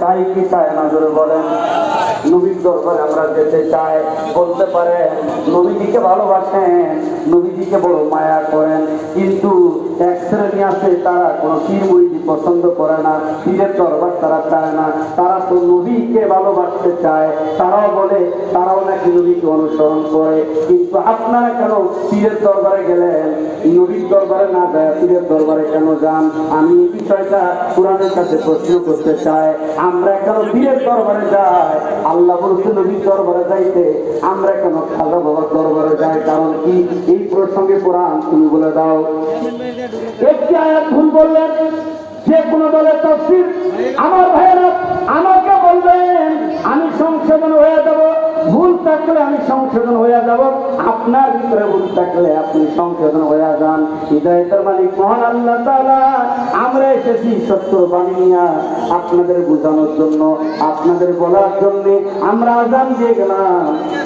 চাই কি চায় না জোরে বলেন। নবীর দরবারে আমরা যেতে চাই, বলতে পারে নবীজিকে ভালোবাসেন, নবীজিকে বড় মায়া করেন, কিন্তু এক শ্রেণি আছে তারা কোনো পীর মুড়িদি পছন্দ করে না পীরের দরবার তারা চায় না। তারা তো নবীকে ভালোবাসতে চায়। তারাও বলে, তারাও নাকি নবীকে অনুসরণ করে। কিন্তু আপনারা কেন পীরের দরবারে গেলেন? নবীর দরবারে না যায় পীরের দরবারে কেন যান? আমি এই বিষয়টা কোরআনের কাছে প্রশ্ন করতে চাই। আমরা কেন পীরের দরবারে যাই? আল্লাহ বলছে নবীর দরবারে যাইতে। আমরা কেন খাজা বাবার দরবারে যাই? কারণ কি? এই প্রসঙ্গে কোরআন তুমি বলে দাও। একটি আয়াত ভুল বললেন, যে কোনো দলের তফসির, আমার ভাইয়েরা আমাকে বলবেন, আমি সংশোধন হয়ে যাব, ভুল থাকলে আমি সংশোধন হয়ে যাব। আপনার ভিতরে ভুল থাকলে আপনি সংশোধন হয়ে যান। হৃদয়তের মালিক, মহান আল্লাহ তাআলা, আমরা এসেছি সত্য বাণী আপনাদের বোঝানোর জন্য, আপনাদের বলার জন্য। আমরা আজান দিয়ে গেলাম।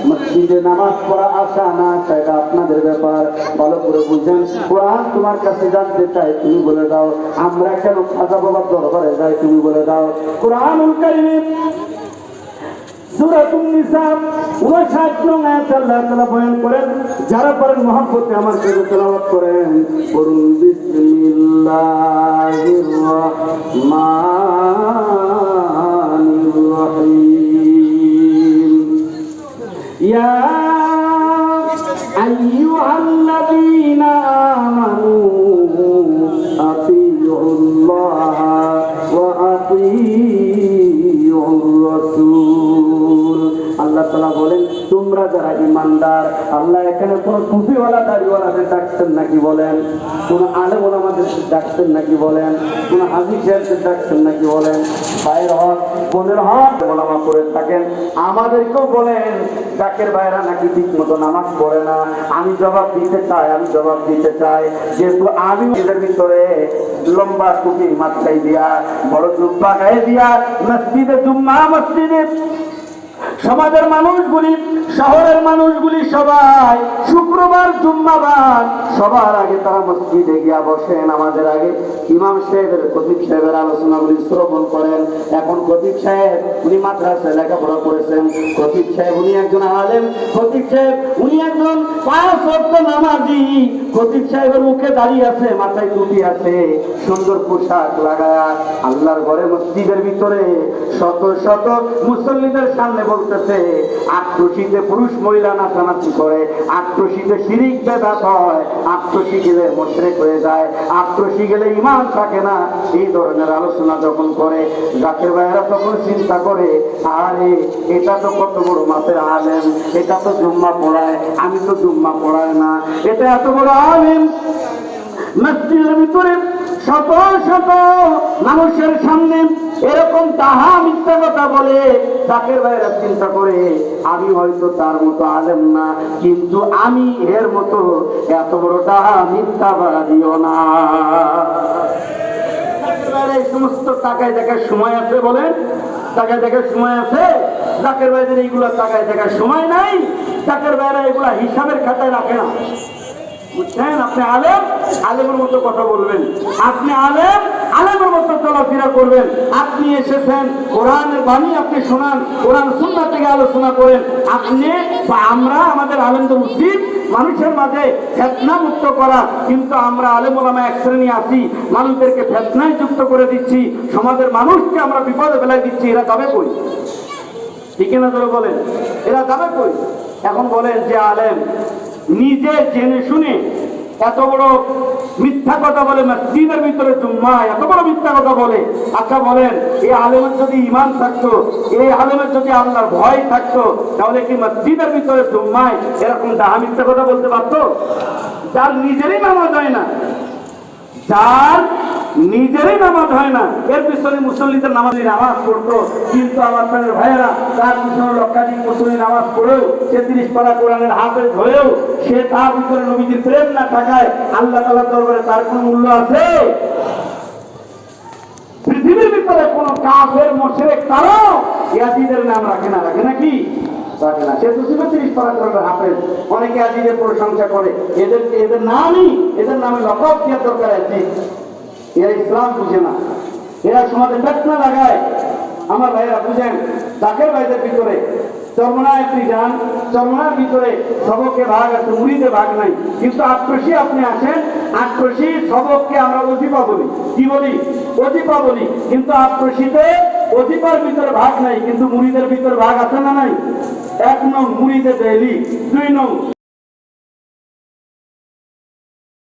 মসজিদে নামাজ পড়া আসা না আসা এটা আপনাদের ব্যাপার। ভালো করে বুঝেন। কোরআন তোমার কাছে জানতে চাই তুমি বলে দাও। আমরা কেন খাজা বাবার দরবারে যাই, তুমি বলে দাও। কোরআনুল কারীম নিসা 59 নং আয়াত আল্লাহ তাআলা বয়ান করেন, যারা পড়েন মহব্বতে আমার কাছে তেলাওয়াত করেন। পড়ুন বিসমিল্লাহির রহিম। ইয়া আইয়ুহাল্লাযীনা যারা ইমানদার, আল্লাহ এখানে কোন টুপিওয়ালা দাড়িওয়ালাদের ডাকছেন নাকি বলেন? কোন আলেম ওলামাদের ডাকছেন নাকি বলেন? কোন হাজি সাহেবদের ডাকছেন নাকি বলেন? ভাইয়ের হক, বোনের হক ওলামা করে থাকেন। আমাদেরকেও বলেন, ডাকের ভাইরা নাকি ঠিক মতো নামাজ পড়ে না। আমি জবাব দিতে চাই, আমি জবাব দিতে চাই। যেহেতু আমি এদের ভিতরে লম্বা টুপি মাথায় দিয়া, বড় জুব্বা গায়ে দিয়া, মসজিদে জুম্মা, মসজিদে সমাজের মানুষগুলি শহরের মানুষগুলি সবাই শুক্রবার, জুম্মাবার, সবার আগে তারা মসজিদে গিয়া বসেন আমাদের আগে ইমাম সাহেবের কতিব সাহেবের আলোচনাগুলি শ্রবণ করেন। এখন কতিব সাহেব, উনি মাদ্রাসায় লেখাপড়া করেছেন। কতিব সাহেব, উনি একজন আলেম। কতিব সাহেব, উনি একজন পাঁচ ওয়াক্ত নামাজি। কতিব সাহেবের মুখে দাঁড়িয়ে আছে, মাথায় টুপি আছে, সুন্দর পোশাক লাগায়া আল্লাহর ঘরে মসজিদের ভিতরে শত শত মুসল্লিদের সামনে বলতেছে আক্রোশীতে পুরুষ মহিলা নাচানাচি করে আক্রোশীতে শিরিক বেদাত হয় আক্রোশী গেলে মোশরেক হয়ে যায় আক্রোশী গেলে ইমান থাকে না। এই ধরনের আলোচনা যখন করে, জাকের ভাইয়েরা তখন চিন্তা করে, আরে, এটা তো কত বড় মাপের আলেম, এটা তো জুম্মা পড়ায়, আমি তো জুম্মা পড়ায় না। এটা এত বড় আলেম, মসজিদের ভিতরে শত শত মানুষের সামনে এরকম তাহা মিথ্যা কথা বলে তাকের বাইরে চিন্তা করে, আমি হয়তো তার মতো আলেম না, কিন্তু আমি এর মতো এত বড় তাহা মিথ্যা দিও না। এই সমস্ত টাকায় দেখার সময় আছে বলেন? টাকায় দেখার সময় আছে? জাকের বাইরে এইগুলো টাকায় দেখার সময় নাই? জাকের বাইরে এগুলা হিসাবের খাতায় রাখে না। বুঝছেন? আপনি আলেম? আলেমের মতো কথা বলবেন। আপনি আলেম? আলেমের মতো চলাফেরা করবেন। আপনি এসেছেন, কোরআনের বাণী আপনি শোনান, কোরআন সুন্নাহ থেকে আলোচনা করেন। আপনি বা আমরা আমাদের আলেমদের উচিত মানুষের মাঝে ফেতনা মুক্ত করা। কিন্তু আমরা আলেম ওলামা এক শ্রেণি আছি, মানুষদেরকে ফেতনায় যুক্ত করে দিচ্ছি, সমাজের মানুষকে আমরা বিপদে ফেলাই দিচ্ছি, এরা যাবে কই? ঠিক না ধরে বলেন? এরা যাবে কই? এখন বলেন যে আলেম, নিজে জেনে শুনে এত বড় মিথ্যা কথা বলে, মসজিদের ভিতরে জুম্মা, এত বড় মিথ্যা কথা বলে। আচ্ছা বলেন এই আলেমের যদি ইমান থাকতো এই আলেমের যদি আল্লাহর ভয় থাকতো, তাহলে কি মসজিদের ভিতরে জুম্মায় এরকম দাহা মিথ্যা কথা বলতে পারতো? যার নিজেরই নামা যায় না। যার নিজেরই নামাজ হয় না। এর পিছনে মুসল্লিদের নামাজে নামাজ পড়তো। কিন্তু আমার প্রাণের ভাইয়েরা, তার পিছনে লক্ষাধিক মুসল্লি নামাজ পড়েও, সে তিরিশ পারা কোরআনের হাতে ধরেও, সে তার ভিতরে নবীজির প্রেম না থাকায় আল্লাহ তালার দরবারে তার কোনো মূল্য আছে? পৃথিবীর ভিতরে কোন কাফের মোশেক তারাও ইয়াজিদের নাম রাখে না। রাখে নাকি রাখে না। সে তো ছিল তিরিশ পারা কোরআনের হাফেজ অনেকে আজিদের প্রশংসা করে। এদের এদের নামই এদের নামে লকব দেওয়ার দরকার আছে। এরা ইসলাম বুঝে না। এরা সমাজে ফেতনা লাগায়। আমার ভাইয়েরা বুঝেন, তাকে ভাইদের ভিতরে চরমনায় আপনি যান, চরমনার ভিতরে সবককে ভাগ আছে মুড়িতে ভাগ নাই। কিন্তু আক্রোশী আপনি আসেন, আক্রোশী সবককে আমরা অজিপা বলি। কি বলি? অজিপা বলি। কিন্তু আক্রোশীতে অজিপার ভিতরে ভাগ নাই, কিন্তু মুড়িদের ভিতরে ভাগ আছে না নাই? এক নং মুড়িতে দেলি দুই নং